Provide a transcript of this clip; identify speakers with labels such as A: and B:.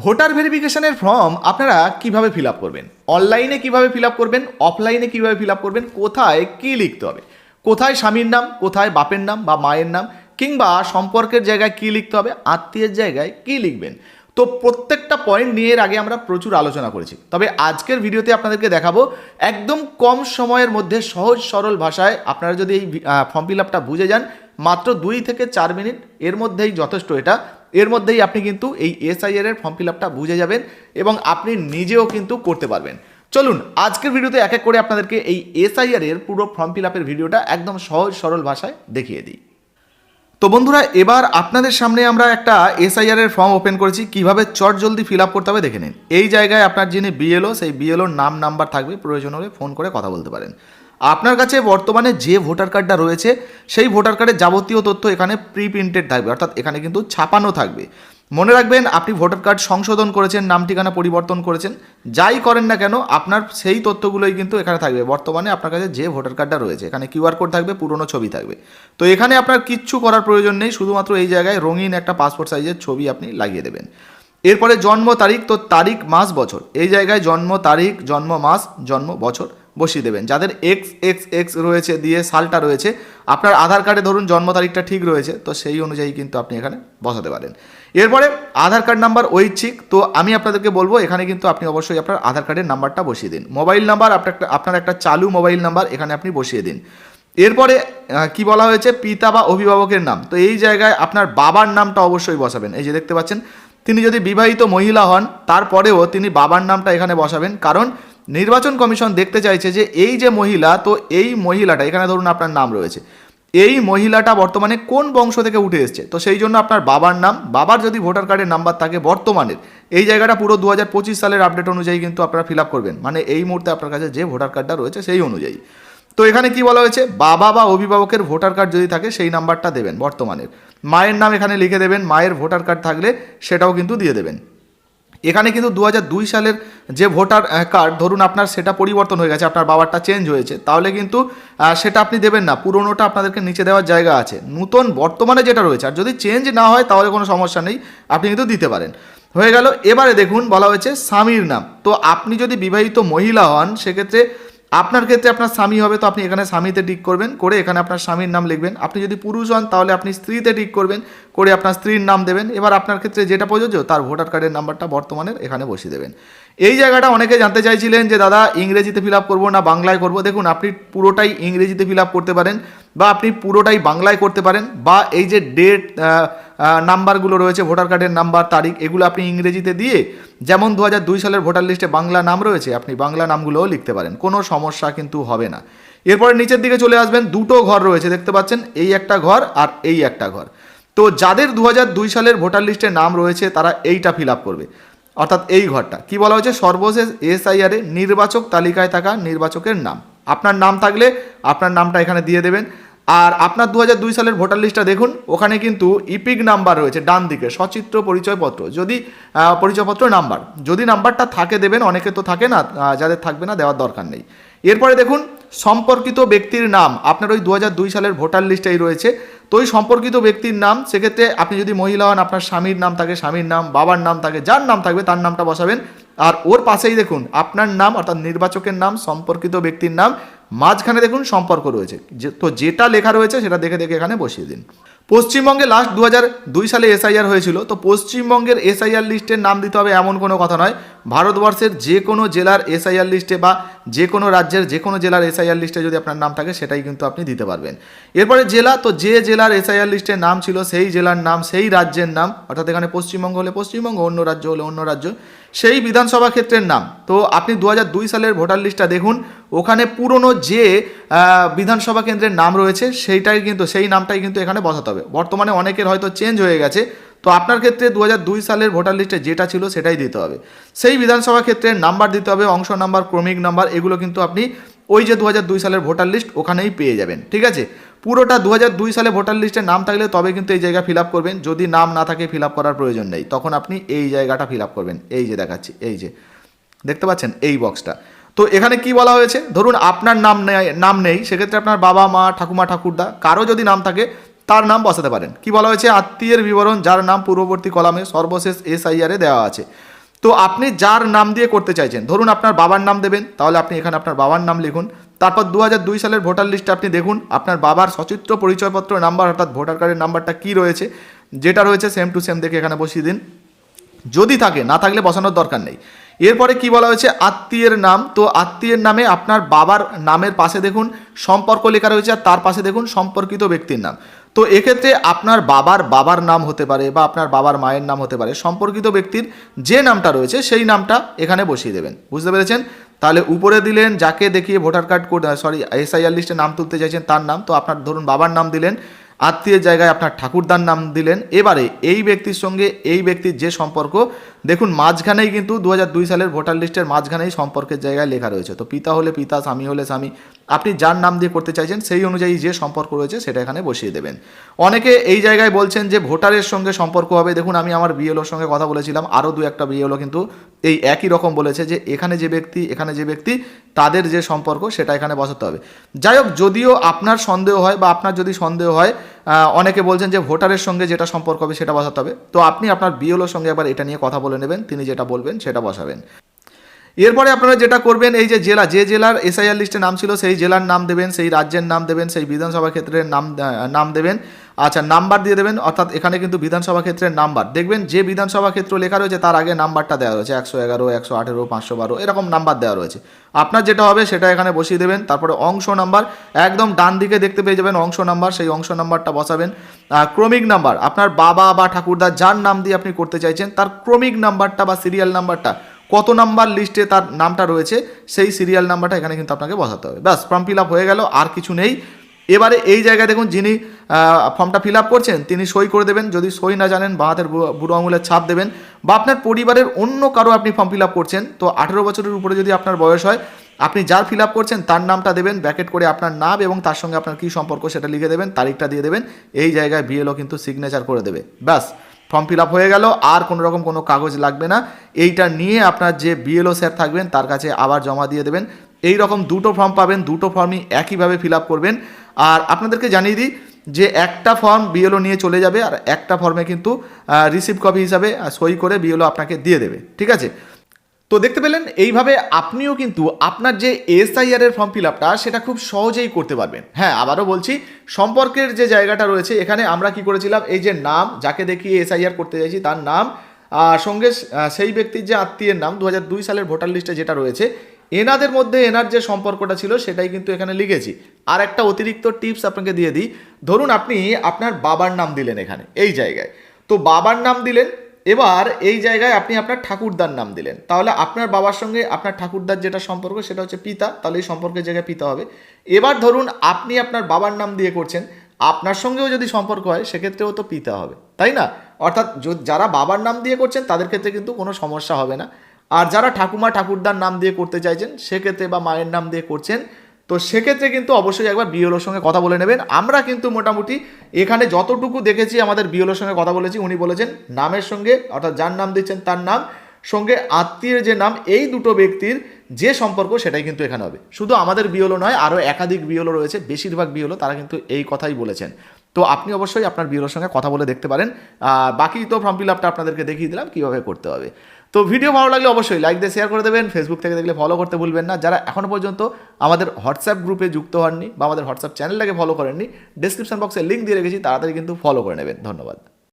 A: Voter ভেরিফিকেশনের form আপনারা কীভাবে ফিল আপ করবেন? অনলাইনে কীভাবে ফিল আপ করবেন? অফলাইনে কীভাবে ফিল আপ করবেন? কোথায় কি লিখতে হবে? কোথায় স্বামীর নাম? কোথায় বাপের নাম বা মায়ের নাম? কিংবা সম্পর্কের জায়গায় কি লিখতে হবে? আত্মীয়ের জায়গায় কি লিখবেন? তো প্রত্যেকটা পয়েন্ট নিয়ে এর আগে আমরা প্রচুর আলোচনা করেছি। তবে আজকের ভিডিওতে আপনাদেরকে দেখাবো একদম কম সময়ের মধ্যে সহজ সরল ভাষায় আপনারা যদি এই ফর্ম ফিল আপটা বুঝে যান, মাত্র দুই থেকে চার মিনিট এর মধ্যেই যথেষ্ট এটা। এর মধ্যেই আপনি কিন্তু এই এসআইআর এর ফর্ম ফিল আপটা বুঝে যাবেন এবং আপনি নিজেও কিন্তু করতে পারবেন। চলুন, আজকের ভিডিওতে এক এক করে আপনাদেরকে এই এসআইআর এর পুরো ফর্ম ফিল আপের ভিডিওটা একদম সহজ সরল ভাষায় দেখিয়ে দিই। তো বন্ধুরা, এবার আপনাদের সামনে আমরা একটা এসআইআর এর ফর্ম ওপেন করেছি। কীভাবে চট জলদি ফিল আপ করতে হবে দেখে নিন। এই জায়গায় আপনার যিনি বিএলও সেই বিএলওর নাম নাম্বার থাকবে। প্রয়োজন হলে ফোন করে কথা বলতে পারেন। আপনার কাছে বর্তমানে যে ভোটার কার্ডটা রয়েছে, সেই ভোটার কার্ডের যাবতীয় তথ্য এখানে প্রি প্রিন্টেড থাকবে। অর্থাৎ এখানে কিন্তু ছাপানো থাকবে। মনে রাখবেন, আপনি ভোটার কার্ড সংশোধন করেছেন, নাম ঠিকানা পরিবর্তন করেছেন, যাই করেন না কেন, আপনার সেই তথ্যগুলোই কিন্তু এখানে থাকবে। বর্তমানে আপনার কাছে যে ভোটার কার্ডটা রয়েছে, এখানে কিউআর কোড থাকবে, পুরনো ছবি থাকবে। তো এখানে আপনার কিচ্ছু করার প্রয়োজন নেই, শুধুমাত্র এই জায়গায় রঙিন একটা পাসপোর্ট সাইজের ছবি আপনি লাগিয়ে দেবেন। এরপরে জন্ম তারিখ, তো তারিখ, মাস, বছর। এই জায়গায় জন্ম তারিখ, জন্ম, মাস, জন্ম, বছর। বসিয়ে দেবেন। যাদের এক্স এক্স এক্স রয়েছে দিয়ে সালটা রয়েছে, আপনার আধার কার্ডে ধরুন জন্ম তারিখটা ঠিক রয়েছে, তো সেই অনুযায়ী কিন্তু আপনি এখানে বসাতে পারেন। এরপরে আধার কার্ড নাম্বার ঐচ্ছিক, তো আমি আপনাদেরকে বলব, এখানে কিন্তু আপনি অবশ্যই আপনার আধার কার্ডের নাম্বারটা বসিয়ে দিন। মোবাইল নাম্বার আপনার আপনার একটা চালু মোবাইল নাম্বার এখানে আপনি বসিয়ে দিন। এরপরে কি বলা হয়েছে? পিতা বা অভিভাবকের নাম। তো এই জায়গায় আপনার বাবার নামটা অবশ্যই বসাবেন। এই যে দেখতে পাচ্ছেন, তিনি যদি বিবাহিত মহিলা হন, তারপরেও তিনি বাবার নামটা এখানে বসাবেন। কারণ নির্বাচন কমিশন দেখতে চাইছে যে এই যে মহিলা, তো এই মহিলাটা, এখানে ধরুন আপনার নাম রয়েছে, এই মহিলাটা বর্তমানে কোন বংশ থেকে উঠে এসছে? তো সেই জন্য আপনার বাবার নাম, বাবার যদি ভোটার কার্ডের নাম্বার থাকে বর্তমানের, এই জায়গাটা পুরো দু হাজার পঁচিশ সালের আপডেট অনুযায়ী কিন্তু আপনারা ফিল করবেন। মানে এই মুহূর্তে আপনার কাছে যে ভোটার কার্ডটা রয়েছে সেই অনুযায়ী। তো এখানে কি বলা হয়েছে? বাবা বা অভিভাবকের ভোটার কার্ড যদি থাকে সেই নাম্বারটা দেবেন বর্তমানের। মায়ের নাম এখানে লিখে দেবেন, মায়ের ভোটার কার্ড থাকলে সেটাও কিন্তু দিয়ে দেবেন। এখানে কিন্তু দু সালের যে ভোটার কার্ড ধরুন আপনার সেটা পরিবর্তন হয়ে গেছে, আপনার বাবারটা চেঞ্জ হয়েছে, তাহলে কিন্তু সেটা আপনি দেবেন না, পুরোনোটা আপনাদেরকে নিচে দেওয়ার জায়গা আছে। নূতন বর্তমানে যেটা রয়েছে, আর যদি চেঞ্জ না হয় তাহলে কোনো সমস্যা নেই, আপনি কিন্তু দিতে পারেন। হয়ে গেল, এবারে দেখুন বলা হয়েছে স্বামীর নাম। তো আপনি যদি বিবাহিত মহিলা হন, সেক্ষেত্রে আপনার ক্ষেত্রে আপনার স্বামী হবে, তো আপনি এখানে স্বামীতে টিক করবেন, করে এখানে আপনার স্বামীর নাম লিখবেন। আপনি যদি পুরুষ হন, তাহলে আপনি স্ত্রীতে টিক করবেন, করে আপনার স্ত্রীর নাম দেবেন। এবার আপনার ক্ষেত্রে যেটা প্রযোজ্য, তার ভোটার কার্ডের নাম্বারটা বর্তমানের এখানে বসিয়ে দেবেন। এই জায়গাটা অনেকে জানতে চাইছিলেন যে, দাদা, ইংরেজিতে ফিল আপ করব না, বাংলায় করব? দেখুন, আপনি পুরোটাই ইংরেজিতে ফিল আপ করতে পারেন। বা আপনি পুরোটাই বাংলায় করতে পারেন, বা এই যে ডেট নাম্বারগুলো রয়েছে, ভোটার কার্ডের নাম্বার, তারিখ, এগুলো আপনি ইংরেজিতে দিয়ে যেমন দু সালের ভোটার লিস্টে বাংলা নাম রয়েছে, আপনি বাংলা নামগুলোও লিখতে পারেন, কোনো সমস্যা কিন্তু হবে না। এরপরে নিচের দিকে চলে আসবেন, দুটো ঘর রয়েছে, দেখতে পাচ্ছেন, এই একটা ঘর আর এই একটা ঘর। তো যাদের দু সালের ভোটার লিস্টে নাম রয়েছে, তারা এইটা ফিল করবে। অর্থাৎ এই ঘরটা, কি বলা হয়েছে? সর্বশেষ এসআইআর নির্বাচক তালিকায় থাকা নির্বাচকের নাম। আপনার নাম থাকলে আপনার নামটা এখানে দিয়ে দেবেন। আর আপনার দু সালের ভোটার লিস্টটা দেখুন, ওখানে কিন্তু ইপিক নাম্বার রয়েছে ডান দিকে, সচিত্র পরিচয়পত্র। যদি পরিচয়পত্র নাম্বার, যদি নাম্বারটা থাকে দেবেন, অনেকে তো থাকে না যাদের থাকবে না, দেওয়ার দরকার নেই। এরপরে দেখুন সম্পর্কিত ব্যক্তির নাম, আপনার ওই দু সালের ভোটার লিস্টেই রয়েছে, তো ওই সম্পর্কিত ব্যক্তির নাম, সেক্ষেত্রে আপনি যদি মহিলা হন, আপনার স্বামীর নাম থাকে, স্বামীর নাম, বাবার নাম থাকে, যার নাম থাকবে তার নামটা বসাবেন। আর ওর পাশেই দেখুন, আপনার নাম, অর্থাৎ নির্বাচকের নাম, সম্পর্কিত ব্যক্তির নাম মাঝখানে দেখুন সম্পর্ক রয়েছে। তো যেটা লেখা রয়েছে সেটা দেখে দেখে এখানে বসিয়ে দিন। পশ্চিমবঙ্গে লাস্ট দু দুই সালে এসআইআর হয়েছিল, তো পশ্চিমবঙ্গের এসআইআর লিস্টের নাম দিতে হবে এমন কোনো কথা নয়। ভারতবর্ষের যে কোনো জেলার এসআইআর লিস্টে বা যে কোনো রাজ্যের যে কোনো জেলার এসআইআর লিস্টে যদি আপনার নাম থাকে, সেটাই কিন্তু আপনি দিতে পারবেন। এরপরে জেলা, তো যে জেলার এসআইআর লিস্টে নাম ছিল, সেই জেলার নাম, সেই রাজ্যের নাম, অর্থাৎ এখানে পশ্চিমবঙ্গ হলে পশ্চিমবঙ্গ, অন্য রাজ্য হলে অন্য রাজ্য সেই বিধানসভা ক্ষেত্রের নাম। তো আপনি দু সালের ভোটার লিস্টটা দেখুন, ওখানে পুরনো যে বিধানসভা কেন্দ্রের নাম রয়েছে, সেইটাই কিন্তু, সেই নামটাই কিন্তু এখানে বসাতে হবে। বর্তমানে অনেকের হয়তো চেঞ্জ হয়ে গেছে, তো আপনার ক্ষেত্রে দু সালের ভোটার লিস্টে যেটা ছিল সেটাই দিতে হবে। সেই বিধানসভা ক্ষেত্রের নাম্বার দিতে হবে, অংশ নাম্বার, ক্রমিক নাম্বার, এগুলো কিন্তু আপনি ওই যে দু সালের ভোটার লিস্ট ওখানেই পেয়ে যাবেন, ঠিক আছে? পুরোটা দু সালে ভোটার লিস্টে নাম থাকলে তবে কিন্তু এই জায়গা ফিল করবেন, যদি নাম না থাকে ফিল করার প্রয়োজন নেই। তখন আপনি এই জায়গাটা ফিল করবেন, এই যে দেখাচ্ছি, এই যে। দেখতে পাচ্ছেন? এই বক্সটা। তো এখানে কি বলা হয়েছে? ধরুন আপনার নাম নেই নাম নেই, সেক্ষেত্রে আপনার বাবা মা, ঠাকুমা, ঠাকুরদা, কারও যদি নাম থাকে, তার নাম বসাতে পারেন। কি বলা হয়েছে? আত্মীয়ের বিবরণ, যার নাম পূর্ববর্তী কলামে সর্বশেষ এসআইআরে দেওয়া আছে। তো আপনি যার নাম দিয়ে করতে চাইছেন, ধরুন আপনার বাবার নাম দেবেন, তাহলে আপনি এখানে আপনার বাবার নাম লিখুন। তারপর দু সালের ভোটার লিস্টে আপনি দেখুন, আপনার বাবার সচিত্র পরিচয়পত্র নাম্বার, অর্থাৎ ভোটার কার্ডের নাম্বারটা কী রয়েছে, যেটা রয়েছে সেম টু সেম দেখে এখানে বসিয়ে দিন। যদি থাকে, না থাকলে বসানোর দরকার নেই। এরপরে কি বলা হয়েছে? আত্মীয়ের নাম। তো আত্মীয়ের নামে আপনার বাবার নামের পাশে দেখুন, সম্পর্ক লেখা রয়েছে, আর তার পাশে দেখুন, সম্পর্কিত ব্যক্তির নাম। তো এক্ষেত্রে আপনার বাবার বাবার নাম হতে পারে বা আপনার বাবার মায়ের নাম হতে পারে, সম্পর্কিত ব্যক্তির যে নামটা রয়েছে সেই নামটা এখানে বসিয়ে দেবেন। বুঝতে পেরেছেন? তাহলে উপরে দিলেন, যাকে দেখিয়ে ভোটার কার্ড সরি এসআইআর লিস্টে নাম তুলতে চাইছেন তার নাম, তো আপনার ধরুন বাবার নাম দিলেন, আত্মীয়ের জায়গায় আপনার ঠাকুরদার নাম দিলেন, এবারে এই ব্যক্তির সঙ্গে এই ব্যক্তির যে সম্পর্ক, দেখুন মাঝখানেই কিন্তু দু সালের ভোটার লিস্টের মাঝখানেই সম্পর্কের জায়গায় লেখা রয়েছে। তো পিতা হলে পিতা, স্বামী হলে স্বামী আপনি যার নাম দিয়ে করতে চাইছেন, সেই অনুযায়ী যে সম্পর্ক রয়েছে সেটা এখানে বসিয়ে দেবেন। অনেকে এই জায়গায় বলছেন যে ভোটারের সঙ্গে সম্পর্ক হবে। দেখুন, আমি আমার বিএলওর সঙ্গে কথা বলেছিলাম, আরও দু একটা বিএলও কিন্তু এই একই রকম বলেছে যে এখানে যে ব্যক্তি, এখানে যে ব্যক্তি, তাদের যে সম্পর্ক সেটা এখানে বসাতে হবে। যাই হোক, যদিও আপনার সন্দেহ হয় বা আপনার যদি সন্দেহ হয় অনেকে বলছেন যে ভোটারের সঙ্গে যেটা সম্পর্ক হবে সেটা বসাতে হবে। তো আপনি আপনার বিএলওর সঙ্গে একবার এটা নিয়ে কথা বলে নেবেন, তিনি যেটা বলবেন সেটা বসাবেন। এরপরে আপনারা যেটা করবেন, এই যে জেলা, যে জেলার এসআইআর লিস্টে নাম ছিল, সেই জেলার নাম দেবেন, সেই রাজ্যের নাম দেবেন, সেই বিধানসভা ক্ষেত্রের নাম নাম দেবেন। আচ্ছা নাম্বার দিয়ে দেবেন, অর্থাৎ এখানে কিন্তু বিধানসভা ক্ষেত্রের নাম্বার দেখবেন যে বিধানসভা ক্ষেত্র লেখা রয়েছে, তার আগে নাম্বারটা দেওয়া রয়েছে, একশো এগারো, একশো আঠেরো, পাঁচশো বারো, এরকম নাম্বার দেওয়া রয়েছে। আপনার যেটা হবে, সেটা এখানে বসিয়ে দেবেন, তারপরে অংশ নাম্বার একদম ডান দিকে দেখতে পেয়ে যাবেন অংশ নাম্বার সেই অংশ নাম্বারটা বসাবেন। ক্রমিক নাম্বার আপনার বাবা বা ঠাকুরদা যার নাম দিয়ে আপনি করতে চাইছেন, তার ক্রমিক নাম্বারটা বা সিরিয়াল নাম্বারটা কত নাম্বার লিস্টে তার নামটা রয়েছে, সেই সিরিয়াল নাম্বারটা এখানে কিন্তু আপনাকে বসাতে হবে। ব্যাস ফর্ম ফিল আপ হয়ে গেল, আর কিছু নেই। এবারে এই জায়গায় দেখুন যিনি ফর্মটা ফিল আপ করছেন, তিনি সই করে দেবেন। যদি সই না জানেন, বা হাতের বুড়ো আঙুলের ছাপ দেবেন, বা আপনার পরিবারের অন্য কারও আপনি ফর্ম ফিল আপ করছেন, তো আঠেরো বছরের উপরে যদি আপনার বয়স হয়, আপনি যার ফিল আপ করছেন, তার নামটা দেবেন ব্যাকেট করে আপনার নাম এবং তার সঙ্গে আপনার কী সম্পর্ক সেটা লিখে দেবেন, তারিখটা দিয়ে দেবেন। এই জায়গায় বিএলও কিন্তু সিগনেচার করে দেবে। ব্যাস ফর্ম ফিল হয়ে গেল, আর কোনো রকম কোনো কাগজ লাগবে না। এইটা নিয়ে আপনার যে বিএলও স্যার থাকবেন, তার কাছে আবার জমা দিয়ে দেবেন। এই রকম দুটো ফর্ম পাবেন, দুটো ফর্মই একইভাবে ফিল করবেন। আর আপনাদেরকে জানিয়ে দিই যে একটা ফর্ম বিএলও নিয়ে চলে যাবে, আর একটা ফর্মে কিন্তু রিসিভ কপি হিসাবে সই করে বিএলও আপনাকে দিয়ে দেবে। ঠিক আছে? তো দেখতে পেলেন, এইভাবে আপনিও কিন্তু আপনার যে এসআইআর এর ফর্ম ফিল আপটা সেটা খুব সহজেই করতে পারবেন। হ্যাঁ আবারও বলছি, সম্পর্কের যে জায়গাটা রয়েছে, এখানে আমরা কি করেছিলাম, এই যে নাম, যাকে দেখিয়ে এসআইআর করতে চাইছি, তার নাম, আর সঙ্গে সেই ব্যক্তির যে আত্মীয়ের নাম দু সালের ভোটার লিস্টে যেটা রয়েছে, এনাদের মধ্যে এনার যে সম্পর্কটা ছিল, সেটাই কিন্তু এখানে লিখেছি। আর একটা অতিরিক্ত টিপস আপনাকে দিয়ে দিই, ধরুন আপনি আপনার বাবার নাম দিলেন এখানে, এই জায়গায়। তো বাবার নাম দিলেন এবার এই জায়গায় আপনি আপনার ঠাকুরদার নাম দিলেন। তাহলে আপনার বাবার সঙ্গে আপনার ঠাকুরদার যেটা সম্পর্ক সেটা হচ্ছে পিতা, তাহলে এই সম্পর্কের জায়গায় পিতা হবে। এবার ধরুন আপনি আপনার বাবার নাম দিয়ে করছেন, আপনার সঙ্গেও যদি সম্পর্ক হয় সেক্ষেত্রেও তো পিতা হবে, তাই না? অর্থাৎ যারা বাবার নাম দিয়ে করছেন তাদের ক্ষেত্রে কিন্তু কোনো সমস্যা হবে না। আর যারা ঠাকুমা ঠাকুরদার নাম দিয়ে করতে চাইছেন সেক্ষেত্রে বা মায়ের নাম দিয়ে করছেন তো সেক্ষেত্রে কিন্তু অবশ্যই একবার বিএলওর সঙ্গে কথা বলে নেবেন। আমরা কিন্তু মোটামুটি এখানে যতটুকু দেখেছি, আমাদের বিএলওর সঙ্গে কথা বলেছি, উনি বলেছেন নামের সঙ্গে, অর্থাৎ যার নাম দিচ্ছেন তার নাম, সঙ্গে আত্মীয়ের যে নাম, এই দুটো ব্যক্তির যে সম্পর্ক সেটাই কিন্তু এখানে হবে। শুধু আমাদের বিওলো নয়, আরও একাধিক বিওলো রয়েছে, বেশিরভাগ বিওলো তারা কিন্তু এই কথাই বলেছেন। তো আপনি অবশ্যই আপনার বিওলোর সঙ্গে কথা বলে দেখতে পারেন। বাকি তো ফর্ম ফিল আপটা আপনাদেরকে দেখিয়ে দিলাম, কীভাবে করতে হবে। তো ভিডিও ভালো লাগলে অবশ্যই লাইক দিয়ে শেয়ার করে দেবেন। ফেসবুক থেকে দেখলে ফলো করতে ভুলবেন না। যারা এখনও পর্যন্ত আমাদের হোয়াটসঅ্যাপ গ্রুপে যুক্ত হননি বা আমাদের হোয়াটসঅ্যাপ চ্যানেলটাকে ফলো করেননি ডিসক্রিপশন বক্সে লিঙ্ক দিয়ে রেখেছি, তাড়াতাড়ি কিন্তু ফলো করে নেবেন। ধন্যবাদ।